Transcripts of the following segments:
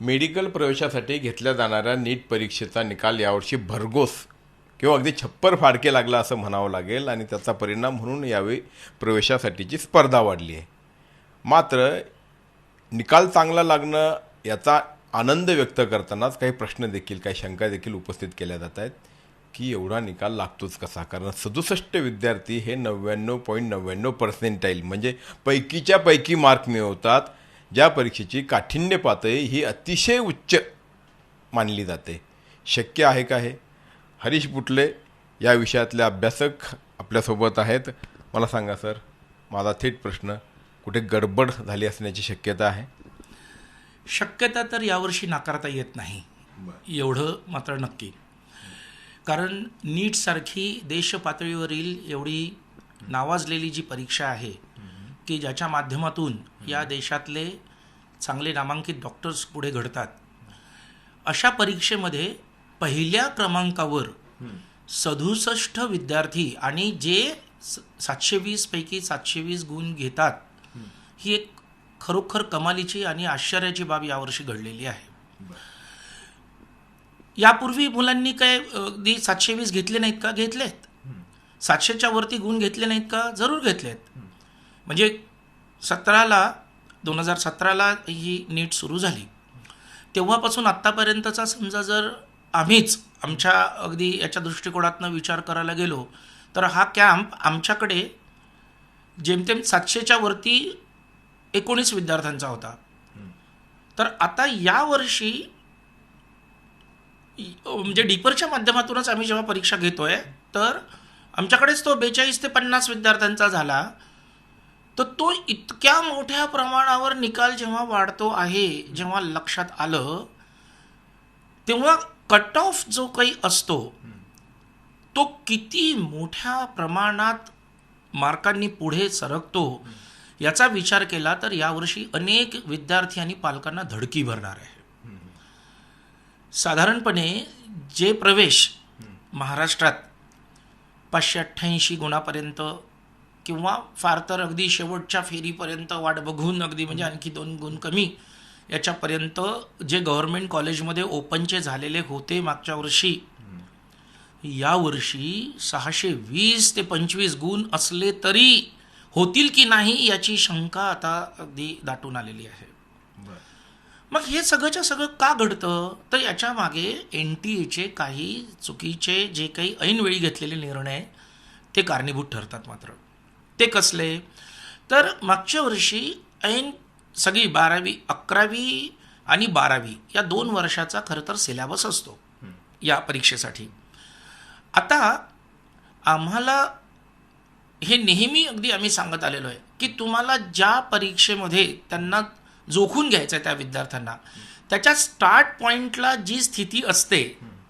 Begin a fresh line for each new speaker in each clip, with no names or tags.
Medical प्रवेशासाठी घेतल्या जाणाऱ्या नीट परीक्षेचा निकाल यावर्षी भरघोस किंवा अगदी छप्पर फाडके लागला असं म्हणावं लागेल आणि त्याचा परिणाम म्हणून यावेळी प्रवेशासाठीची स्पर्धा वाढली आहे. मात्र निकाल चांगला लागणं याचा आनंद व्यक्त करतानाच काही प्रश्न देखील काही शंका देखील उपस्थित केल्या जात आहेत की एवढा निकाल लागतोच कसा? कारण सदुसष्ट विद्यार्थी हे नव्याण्णव पॉईंट नव्याण्णव पर्सेंटाईल म्हणजे पैकीच्या पैकी मार्क मिळवतात. ज्या परीक्षेची काठिण्य पातळी ही अतिशय उच्च मानली जाते. शक्य आहे का हे? हरीश बुटले या विषयातले अभ्यासक आपल्यासोबत आहेत. मला सांगा सर माझा थेट प्रश्न कुठे गडबड झाली असण्याची शक्यता आहे?
शक्यता तर यावर्षी नाकारता येत नाही. एवढं मात्र नक्की. कारण नीटसारखी देश पातळीवरील एवढी नावाजलेली जी परीक्षा आहे की ज्याच्या माध्यमातून या देशातले चांगले नामांकित डॉक्टर्स पुढे घडतात. अशा परीक्षेमध्ये पहिल्या क्रमांकावर सदुसष्ट विद्यार्थी आणि जे सातशे वीस पैकी सातशे वीस गुण घेतात ही एक खरोखर कमालीची आणि आश्चर्याची बाब यावर्षी घडलेली आहे. यापूर्वी मुलांनी काय अगदी सातशे वीस घेतले नाहीत का? घेतलेत. सातशेच्या वरती गुण घेतले नाहीत का? जरूर घेतलेत. म्हणजे सतराला दोन हजार सतराला ही नीट सुरू झाली. तेव्हापासून आत्तापर्यंतचा समजा जर आम्हीच आमच्या अगदी याच्या दृष्टिकोनातनं विचार करायला गेलो तर हा कॅम्प आमच्याकडे जेमतेम सातशेच्या वरती एकोणीस विद्यार्थ्यांचा होता. तर आता यावर्षी म्हणजे डीपरच्या माध्यमातूनच आम्ही जेव्हा परीक्षा घेतोय तर आमच्याकडेच तो बेचाळीस ते पन्नास विद्यार्थ्यांचा झाला. तर तो इतक्या मोठ्या प्रमाणावर निकाल जेव्हा वाढतो आहे जेव्हा लक्षात आलं तेव्हा कट ऑफ जो काही असतो तो किती मोठ्या प्रमाणात मार्कांनी पुढे सरकतो याचा विचार केला तर यावर्षी अनेक विद्यार्थी आणि पालकांना धडकी भरणार आहे. साधारणपणे जे प्रवेश महाराष्ट्रात पाचशे अठ्ठ्याऐंशी गुणापर्यंत किंवा फार तर अगदी शेवटच्या फेरीपर्यंत वाट बघून अगदी म्हणजे आणखी दोन गुण कमी याच्यापर्यंत जे गव्हर्नमेंट कॉलेजमध्ये ओपनचे झालेले होते मागच्या वर्षी यावर्षी सहाशे वीस ते पंचवीस गुण असले तरी होतील की नाही याची शंका आता अगदी दाटून आलेली आहे. मग हे सगळंच्या सगळं का घडतं? तर याच्या मागे एन टी एचे काही चुकीचे जे काही ऐनवेळी घेतलेले निर्णय ते कारणीभूत ठरतात मात्र. ते कसले? तर मागच्या वर्षी ऐन सगळी बारावी अकरावी आणि बारावी या दोन वर्षाचा खरं तर सिलेबस असतो या परीक्षेसाठी. आता आम्हाला हे नेहमी अगदी आम्ही सांगत आलेलो आहे की तुम्हाला ज्या परीक्षेमध्ये त्यांना जोखून घ्यायचं आहे त्या विद्यार्थ्यांना त्याच्या स्टार्ट पॉइंटला जी स्थिती असते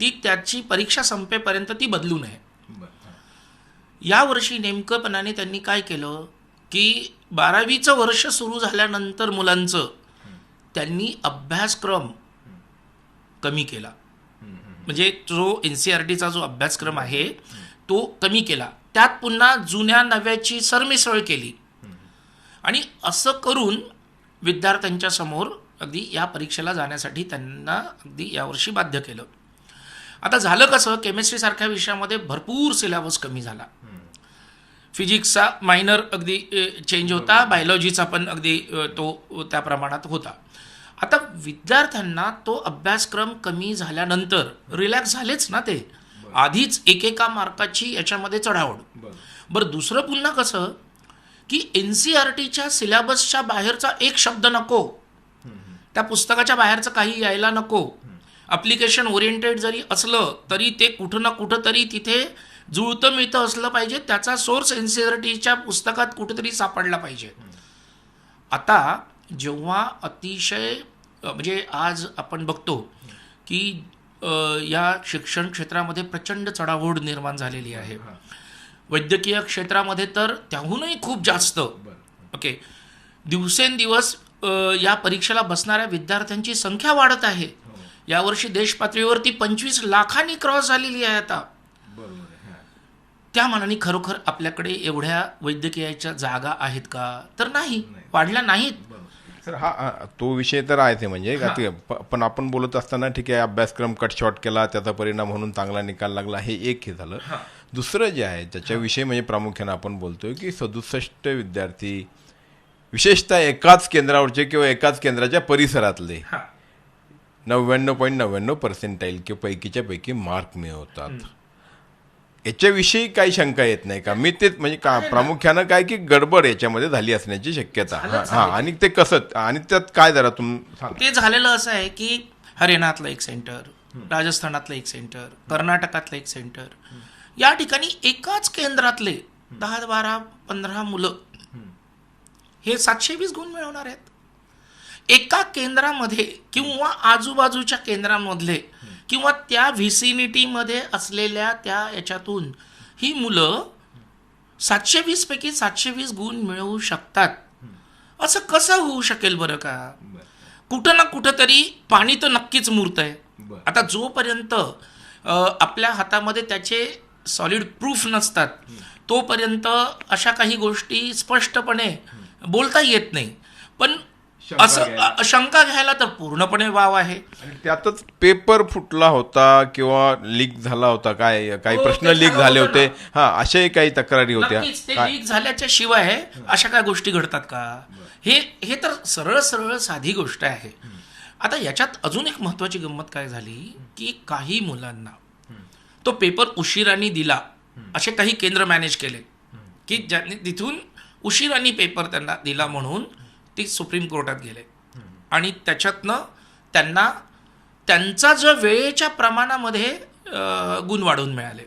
ती त्याची परीक्षा संपेपर्यंत ती बदलू नये. यावर्षी नेमकंपणाने त्यांनी काय केलं की बारावीचं वर्ष सुरू झाल्यानंतर मुलांचं त्यांनी अभ्यासक्रम कमी केला. म्हणजे जो एन सी आर टीचा जो अभ्यासक्रम आहे तो कमी केला. त्यात पुन्हा जुन्या नव्याची सरमिसळ केली. आणि असं करून विद्यार्थ्यांच्या समोर अगदी या परीक्षेला जाण्यासाठी त्यांना अगदी यावर्षी बाध्य केलं. आता झालं कसं केमिस्ट्रीसारख्या विषयामध्ये भरपूर सिलेबस कमी झाला. फिजिक्सचा मायनर अगदी चेंज होता. बायोलॉजीचा पण अगदी तो त्या प्रमाणात होता. आता विद्यार्थ्यांना तो अभ्यासक्रम कमी झाल्यानंतर रिलॅक्स झालेच ना ते. आधीच एकेका मार्काची याच्यामध्ये चढावड बरं. दुसरं पुन्हा कसं की एन सी आर टीच्या सिलेबसच्या बाहेरचा एक शब्द नको. त्या पुस्तकाच्या बाहेरचं काही यायला नको. अप्लिकेशन ओरिएंटेड जरी असलं तरी ते कुठं ना कुठं तरी तिथे जुळतं मिळतं असलं पाहिजे. त्याचा सोर्स एन सी आर टीच्या पुस्तकात कुठेतरी सापडला पाहिजे. आता जेव्हा अतिशय म्हणजे आज आपण बघतो की या शिक्षण क्षेत्रामध्ये प्रचंड चढाओढ निर्माण झालेली आहे. वैद्यकीय क्षेत्रामध्ये तर त्याहूनही खूप जास्त. ओके. दिवसेंदिवस या परीक्षेला बसणाऱ्या विद्यार्थ्यांची संख्या वाढत आहे. यावर्षी देश पातळीवरती पंचवीस लाखांनी क्रॉस झालेली आहे आता. त्या मानाने खरोखर आपल्याकडे एवढ्या वैद्यकीयाच्या जागा आहेत का? तर नाही. वाढल्या नाहीत.
सर हा तो विषय तर आहे म्हणजे. ते प- पण आपण बोलत असताना ठीक आहे अभ्यासक्रम कट शॉर्ट केला त्याचा परिणाम म्हणून चांगला निकाल लागला हे एक हे झालं. दुसरं जे आहे ज्याच्याविषयी म्हणजे प्रामुख्याने आपण बोलतोय की सदुसष्ट विद्यार्थी विशेषतः एकाच केंद्रावरचे किंवा एकाच केंद्राच्या परिसरातले नव्याण्णव पॉईंट नव्याण्णव पर्सेंटाईल किंवा पैकीच्या पैकी मार्क मिळवतात. याच्याविषयी काही शंका येत नाही का? मी तेच म्हणजे का प्रामुख्यानं काय की गडबड याच्यामध्ये झाली असण्याची शक्यता. हा आणि ते कसं? आणि त्यात काय जरा तुम
ते झालेलं असं आहे की हरियाणातलं एक सेंटर राजस्थानातलं एक सेंटर कर्नाटकातलं एक सेंटर या ठिकाणी एकाच केंद्रातले दहा बारा पंधरा मुलं हे सातशे वीस गुण मिळवणार आहेत. एका केंद्रामध्ये किंवा आजूबाजूच्या केंद्रामधले किंवा त्या व्हिसिनिटीमध्ये असलेल्या त्या याच्यातून ही मुलं सातशे वीस पैकी सातशे वीस गुण मिळवू शकतात. असं कसं होऊ शकेल बरं का? कुठं ना कुठं तरी पाणी तर नक्कीच मूर्त आहे. आता जोपर्यंत आपल्या हातामध्ये त्याचे सॉलिड प्रूफ नसतात तोपर्यंत अशा काही गोष्टी स्पष्टपणे बोलता येत नाही. पण असं. अ, शंका घ्यायला तर पूर्णपणे वाव आहे.
आणि त्यातच पेपर फुटला होता किंवा लीक झाला होता काय काही
हो,
प्रश्न
ते
लीक
झालं
झाले
होतं.
होते हा अशाही काही तक्रारी होत्या.
नक्कीच ते
काय?
लीक झाल्याच्या शिवाय अशा काय गोष्टी घडतात का? हे हे तर सरळ सरळ साधी गोष्ट आहे. आता याच्यात अजून एक महत्वाची गंमत काय झाली की काही मुलांना तो पेपर उशिराने दिला असे काही केंद्र मॅनेज केले की ज्यांनी तिथून उशिराने पेपर त्यांना दिला म्हणून ती सुप्रीम कोर्टात गेले. आणि त्याच्यातनं त्यांना त्यांचा जो वेळेच्या प्रमाणामध्ये गुण वाढवून मिळाले.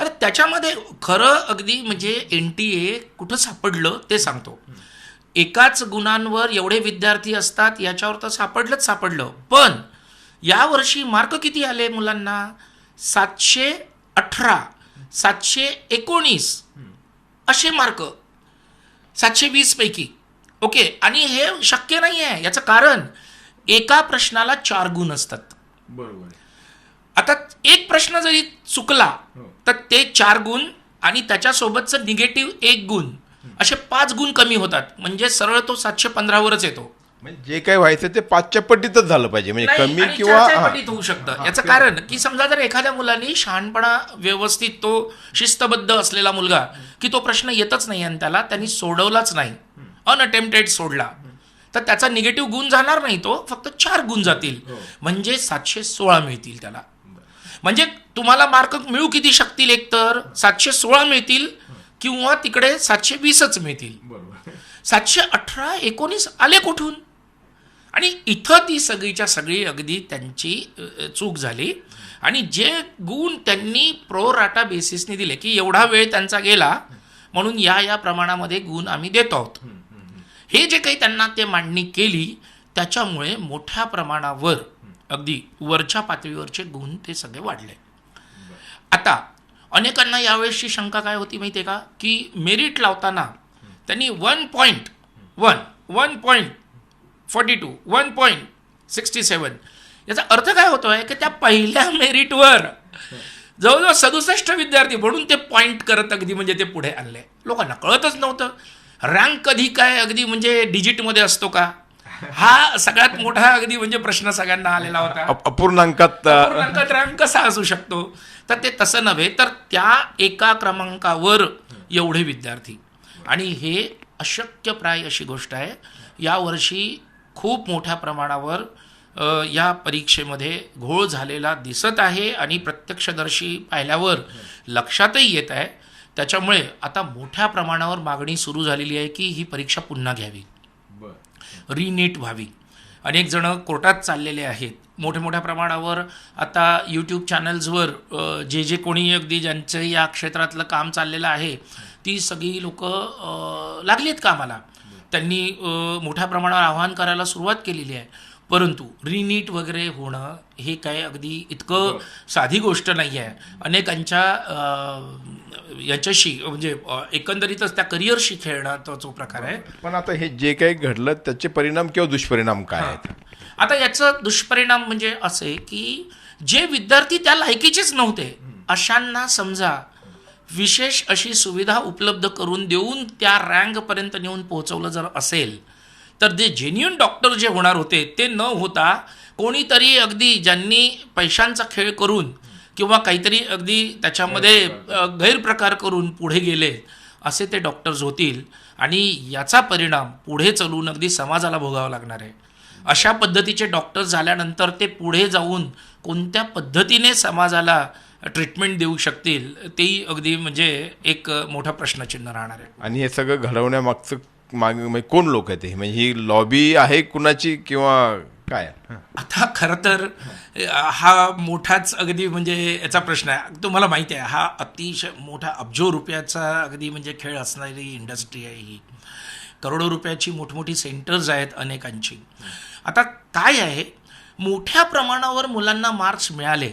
अरे त्याच्यामध्ये खरं अगदी म्हणजे एन टी ए कुठं सापडलं ते सांगतो. एकाच गुणांवर एवढे विद्यार्थी असतात याच्यावर तर सापडलंच सापडलं. पण यावर्षी मार्क किती आले मुलांना? सातशे अठरा सातशे एकोणीस असे मार्क. सातशे वीस पैकी. ओके आणि हे शक्य नाही आहे याचं कारण एका प्रश्नाला चार गुण असतात.
बरोबर.
आता एक प्रश्न जरी चुकला तर ते चार गुण आणि त्याच्यासोबतचं निगेटिव्ह एक गुण असे पाच गुण कमी होतात. म्हणजे सरळ तो सातशे पंधरावरच येतो.
म्हणजे जे काही व्हायचं ते पाचच्या पट्टीतच झालं पाहिजे. म्हणजे कमी किंवा हा.
पटीत होऊ शकतं. याचं कारण की समजा जर एखाद्या मुलाने शहाणपणा व्यवस्थित तो शिस्तबद्ध असलेला मुलगा की तो प्रश्न येतच नाही आणि त्याला त्यांनी सोडवलाच नाही. अनअटेम्प्टेड सोडला. तर त्याचा निगेटिव्ह गुण जाणार नाही तो फक्त चार गुण जातील. म्हणजे सातशे सोळा मिळतील त्याला. म्हणजे तुम्हाला मार्क मिळू किती शकतील एकतर? सातशे सोळा मिळतील किंवा तिकडे सातशे वीसच मिळतील. सातशे अठरा एकोणीस आले कुठून? आणि इथं ती सगळीच्या सगळी अगदी त्यांची चूक झाली. आणि जे गुण त्यांनी प्रो राटा बेसिसने दिले की एवढा वेळ त्यांचा गेला म्हणून या या प्रमाणामध्ये गुण आम्ही देतो आहोत. हे जे काही त्यांना ते मांडणी केली त्याच्यामुळे मोठ्या प्रमाणावर अगदी वरच्या पातळीवरचे गुण ते सगळे वाढले. आता अनेकांना यावेळेसची शंका काय होती माहिती आहे का? की मेरिट लावताना त्यांनी one point one one point forty two one point sixty seven याचा अर्थ काय होतो आहे की त्या पहिल्या मेरिटवर जवळजवळ सदुसष्ट विद्यार्थी म्हणून ते पॉईंट करत अगदी म्हणजे ते पुढे आणले. लोकांना कळतच नव्हतं. रँक कधी काय अगदी म्हणजे डिजिटमध्ये असतो का? हा सगळ्यात मोठा अगदी म्हणजे प्रश्न सगळ्यांना आलेला होता.
अप- अपूर्णांकात
अपूर्णांकात रँक कसा असू शकतो? तर ते तसं नव्हे तर त्या एका क्रमांकावर एवढे विद्यार्थी. आणि हे अशक्यप्राय अशी गोष्ट आहे यावर्षी खूप मोठ्या प्रमाणावर या परीक्षेमध्ये घोळ झालेला दिसत आहे आणि प्रत्यक्षदर्शी पाहिल्यावर लक्षातही येत आहे त्याच्यामुळे आता मोठ्या प्रमाणावर मागणी सुरू झालेली आहे की ही परीक्षा पुन्हा घ्यावी. रिनीट व्हावी. अनेक जण कोर्टात चाललेले आहेत. मोठ्या मोठ्या प्रमाणावर आता यूट्यूब चॅनल्सवर जे जे कोणी अगदी ज्यांचं या क्षेत्रातलं काम चाललेलं आहे ती सगळी लोक लागली आहेत कामाला. त्यांनी मोठ्या प्रमाणावर आवाहन करायला सुरुवात केलेली आहे. परंतु रिनीट वगैरे होणं हे काय अगदी इतकं साधी गोष्ट नाही आहे अनेकांच्या याच्याशी म्हणजे एकंदरीतच त्या करिअरशी खेळणं तो जो प्रकार आहे.
पण आता हे जे काही घडलं त्याचे परिणाम किंवा दुष्परिणाम काय आहेत?
आता याचं दुष्परिणाम म्हणजे असे की जे विद्यार्थी त्या लायकीचेच नव्हते अशांना समजा विशेष अशी सुविधा उपलब्ध करून देऊन त्या रँकपर्यंत नेऊन पोहोचवलं जर असेल तर जे जेन्युन डॉक्टर जे होणार होते ते न होता कोणीतरी अगदी ज्यांनी पैशांचा खेळ करून किंवा काहीतरी अगदी त्याच्यामध्ये गैरप्रकार. करून पुढे गेले असे ते डॉक्टर्स होतील. आणि याचा परिणाम पुढे चलून अगदी समाजाला भोगावा लागणार आहे. अशा पद्धतीचे डॉक्टर झाल्यानंतर ते पुढे जाऊन कोणत्या पद्धतीने समाजाला ट्रीटमेंट देऊ शकतील तेही अगदी म्हणजे एक मोठा प्रश्नचिन्ह राहणार आहे.
आणि हे सगळं घडवण्यामागचं माग म्हणजे कोण लोक आहेत हे? म्हणजे ही लॉबी आहे कुणाची किंवा काय?
आता खरं तर हा मोठाच अगदी म्हणजे याचा प्रश्न आहे. तुम्हाला माहिती आहे हा अतिशय मोठा अब्जो रुपयाचा अगदी म्हणजे खेळ असणारी इंडस्ट्री आहे ही. करोडो रुपयाची मोठमोठी सेंटर्स आहेत अनेकांची. आता काय आहे मोठ्या प्रमाणावर मुलांना मार्क्स मिळाले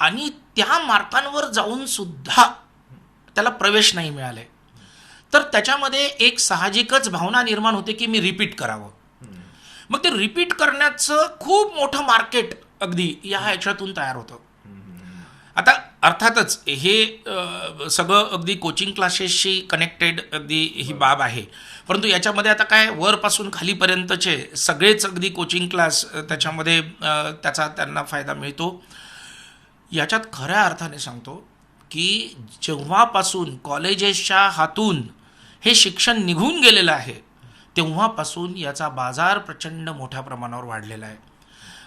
आणि त्या मार्कांवर जाऊन सुद्धा त्याला प्रवेश नाही मिळाले. तर त्याच्यामध्ये एक साहजिकच भावना निर्माण होते की मी रिपीट करावं. मग ते रिपीट करण्याचं खूप मोठं मार्केट अगदी या ह्याच्यातून तयार होतं. आता अर्थातच हे सगळं अगदी कोचिंग क्लासेसशी कनेक्टेड अगदी ही बाब आहे. परंतु याच्यामध्ये आता काय वरपासून खालीपर्यंतचे सगळेच अगदी कोचिंग क्लास त्याच्यामध्ये त्याचा त्यांना फायदा मिळतो. याच्यात खऱ्या अर्थाने सांगतो की जेव्हापासून कॉलेजेसच्या हातून हे शिक्षण निघून गेलेलं आहे तेव्हापासून याचा बाजार प्रचंड मोठ्या प्रमाणावर वाढलेला आहे.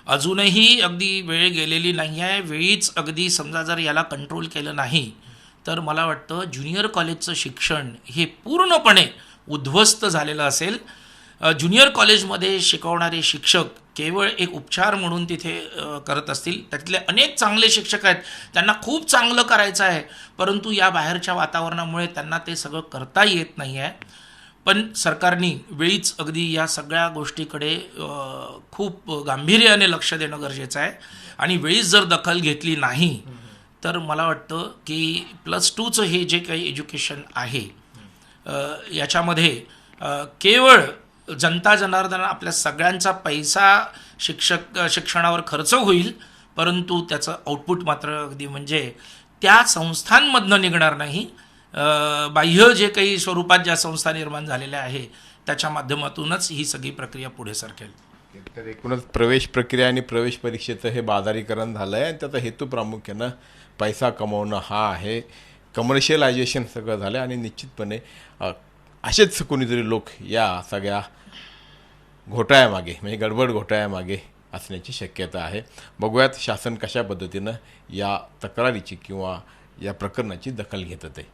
अजूनही अगदी वेळ गेलेली नाही आहे. वेळीच अगदी समजा जर याला कंट्रोल केलं नाही तर मला वाटतं ज्युनियर कॉलेजचं शिक्षण हे पूर्णपणे उद्ध्वस्त झालेलं असेल. ज्युनियर कॉलेजमध्ये शिकवणारे शिक्षक केवळ एक उपचार म्हणून तिथे करत असतील. त्यातले अनेक चांगले शिक्षक आहेत. त्यांना खूप चांगलं करायचं आहे. परंतु या बाहेरच्या वातावरणामुळे त्यांना ते सगळं करता येत नाही आहे. पण सरकारने वेळीच अगदी या सगळ्या गोष्टीकडे खूप गांभीर्याने लक्ष देणं गरजेचं आहे. आणि वेळीच जर दखल घेतली नाही तर मला वाटतं की प्लस टूचं हे जे काही एज्युकेशन आहे याच्यामध्ये केवळ जनता जनार्दन आपल्या सगळ्यांचा पैसा शिक्षक शिक्षणावर खर्च होईल परंतु त्याचं आउटपुट मात्र अगदी म्हणजे त्या संस्थांमधनं निघणार नाही. बाह्य जे काही स्वरूपात ज्या संस्था निर्माण झालेल्या आहे त्याच्या माध्यमातूनच ही सगळी प्रक्रिया पुढे सरकेल.
तर एकूणच प्रवेश प्रक्रिया आणि प्रवेश परीक्षेचं हे बाजारीकरण झालं आहे आणि त्याचा हेतू प्रामुख्यानं पैसा कमवणं हा आहे. कमर्शियलायझेशन सगळं झालं आणि निश्चितपणे असेच कोणीतरी लोक या सगळ्या घोटाळ्यामागे म्हणजे गडबड घोटाळ्यामागे असण्याची शक्यता आहे. बघूयात शासन कशा पद्धतीनं या तक्रारीची किंवा या प्रकरणाची दखल घेतं ते.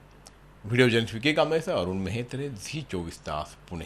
व्हिडिओ जर्नलिस्ट विके कांबळेसह अरुण मेहेत्रे झी चोवीस तास पुणे।